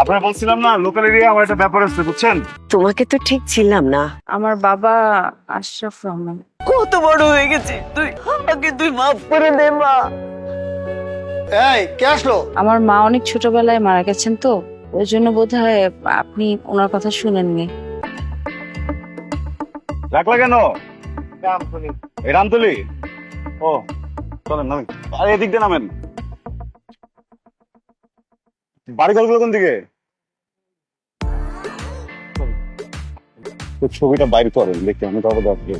আপনারা বলছিলাম না লোকাল এরিয়া আমার একটা ব্যাপার আছে বুঝছেন? তোমাকে তো ঠিক ছিলাম না। আমার বাবা আশরাফ রহমান। কত বড় হয়ে গেছে তুই আমাকে তুই মাফ করে দে মা। এই কে আসলো? আমার মা অনেক ছোটবেলায় মারা গেছেন তো ওই জন্য বোধ হয় আপনি ওনার কথা শুনেননি। ডাকলা কেন? এই রামতলি? ও চলেন নামেন আরে এদিক দিয়ে নামেন। বাড়ি ঘরগুলো কোন দিকে? ছবিটা বাইর করে দেখি আমি তারপর দেখি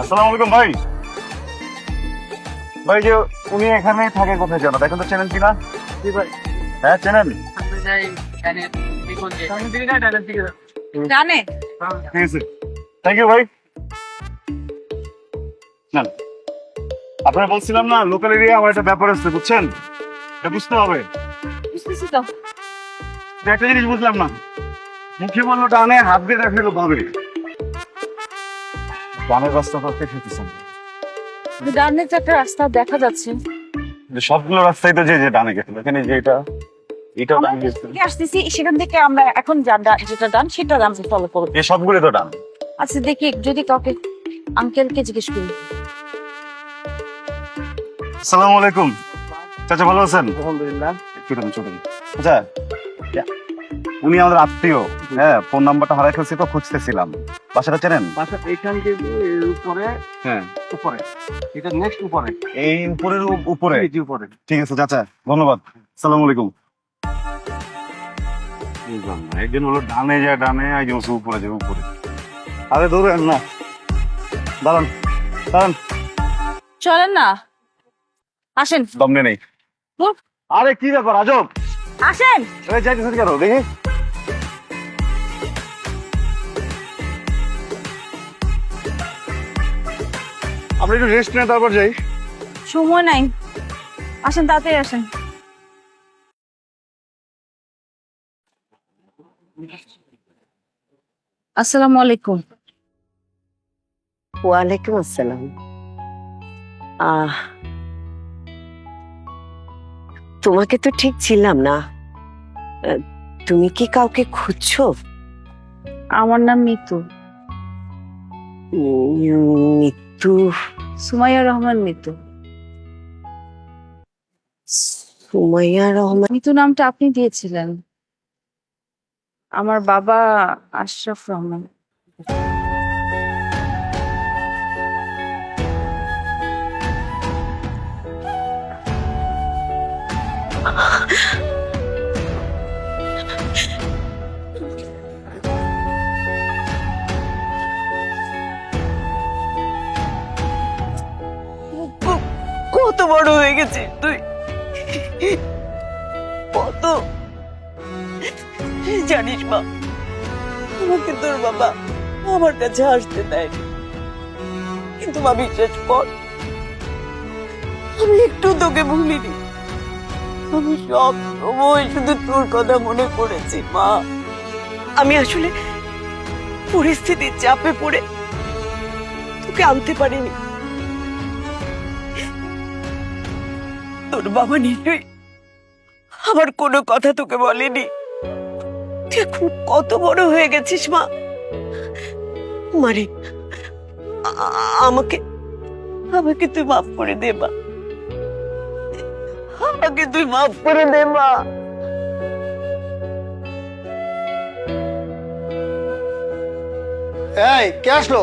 আসসালামু আলাইকুম ভাই। ভাই যে উনি এখানে থাকে কোথায় জানো দেখেন তো চেনেন কিনা? হ্যাঁ চেনেন? জানে ঠিক আছে। থ্যাংক ইউ ভাই। না আপনারা বলছিলাম না লোকাল এরিয়া আমার একটা ব্যাপার আছে বুঝছেন? এটা বুঝতে হবে। বুঝতেছি তো। একটা জিনিস বুঝলাম না। মুখে বলল ডানে হাত দিয়ে দেখাল ভাবে ডানের রাস্তা তো খেতেছেন। ডানে তো একটা রাস্তা দেখা যাচ্ছে। সবগুলো রাস্তায় তো যে যে ডানে গেছে এখানে যে এটা ডানে গেছে। আসতেছি সেখান থেকে আমরা এখন যেটা ডান সেটা আমরা ফলো করব। এই সবগুলো তো ডান। আচ্ছা দেখি যদি কাউকে আঙ্কেলকে জিজ্ঞেস করি। আসসালামু আলাইকুম। চাচা ভালো আছেন? আলহামদুলিল্লাহ। আচ্ছা উনি আমাদের আত্মীয়। হ্যাঁ ফোন নাম্বারটা হারাই ফেলছি তো খুঁজতেছিলাম। বাসাটা চেনেন? বাসা এইখান থেকে উপরে হ্যাঁ। উপরে। এটা নেক্সট উপরে। এই উপরের উপরে? যে উপরে। ঠিক আছে চাচা ধন্যবাদ। সালাম আলাইকুম। একদিন হলো ডানে যায় ডানে একদিন উপরে যায় উপরে। আরে দৌড়েন না। দাঁড়ান দাঁড়ান। চলেন না। আসেন। দমনে নেই। আরে কি ব্যাপার আজব? আসেন। আরে যাইতেছেন কেন দেখি। আমরা একটু রেস্ট নিয়ে তারপর যাই। সময় নাই। আসেন তাড়াতাড়ি আসেন। আসসালামু আলাইকুম। ওয়ালাইকুম আসসালাম। আহ তোমাকে তো ঠিক ছিলাম না। তুমি কি কাউকে খুঁজছো? আমার নাম মিতু। মৃত্যু সুমাইয়া রহমান মিতু। সুমাইয়া রহমান মিতু নামটা আপনি দিয়েছিলেন। আমার বাবা আশরাফ রহমান। গেছে, তুই। কত? জানিস মা, আমাকে তোর বাবা আমার কাছে আসতে দেয় কিন্তু মা বিশ্বাস কর আমি একটু তোকে ভুলিনি। আমি সব সময় শুধু তোর কথা মনে করেছি, মা। আমি আসলে পরিস্থিতির চাপে পড়ে তোকে আনতে পারিনি। তোর বাবা নিশ্চয়ই আমার কোনো কথা তোকে বলেনি। তুই কত বড় হয়ে গেছিস, মা। মারে আমাকে আমাকে তুই মাফ করে দে, মা। আমাকে তুই মাফ করে দে, মা। এই, কে আসলো?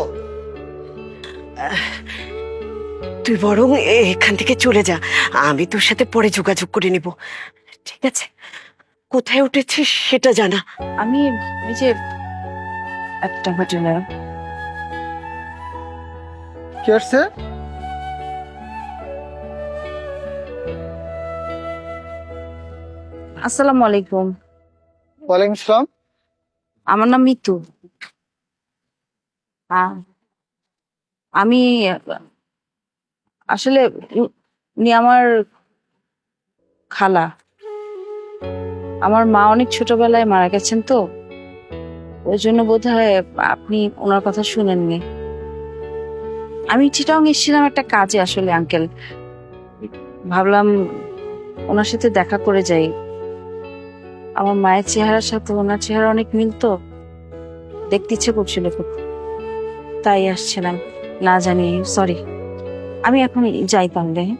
তুই বরং এ- এখান থেকে চলে যা। আমি তোর সাথে পরে যোগাযোগ করে নিব। ঠিক আছে? কোথায় উঠেছিস সেটা জানা। আমি এই যে একটা হোটেলে। কে আসছে? আসসালামু আলাইকুম। ওয়ালাইকুম সালাম। আমার নাম মিতু। আমি আসলে উনি আমার খালা। আমার মা অনেক ছোটবেলায় মারা গেছেন তো। ওই জন্য বোধ হয় আপনি ওনার কথা শুনেননি। আমি চিটাং এসেছিলাম একটা কাজে আসলে, আঙ্কেল। ভাবলাম ওনার সাথে দেখা করে যাই। আমার মায়ের চেহারার সাথে ওনার চেহারা অনেক মিল তো। দেখতে ইচ্ছে করছিল খুব। তাই আসছিলাম। না জানি সরি আমি এখন যাই তাহলে হ্যাঁ?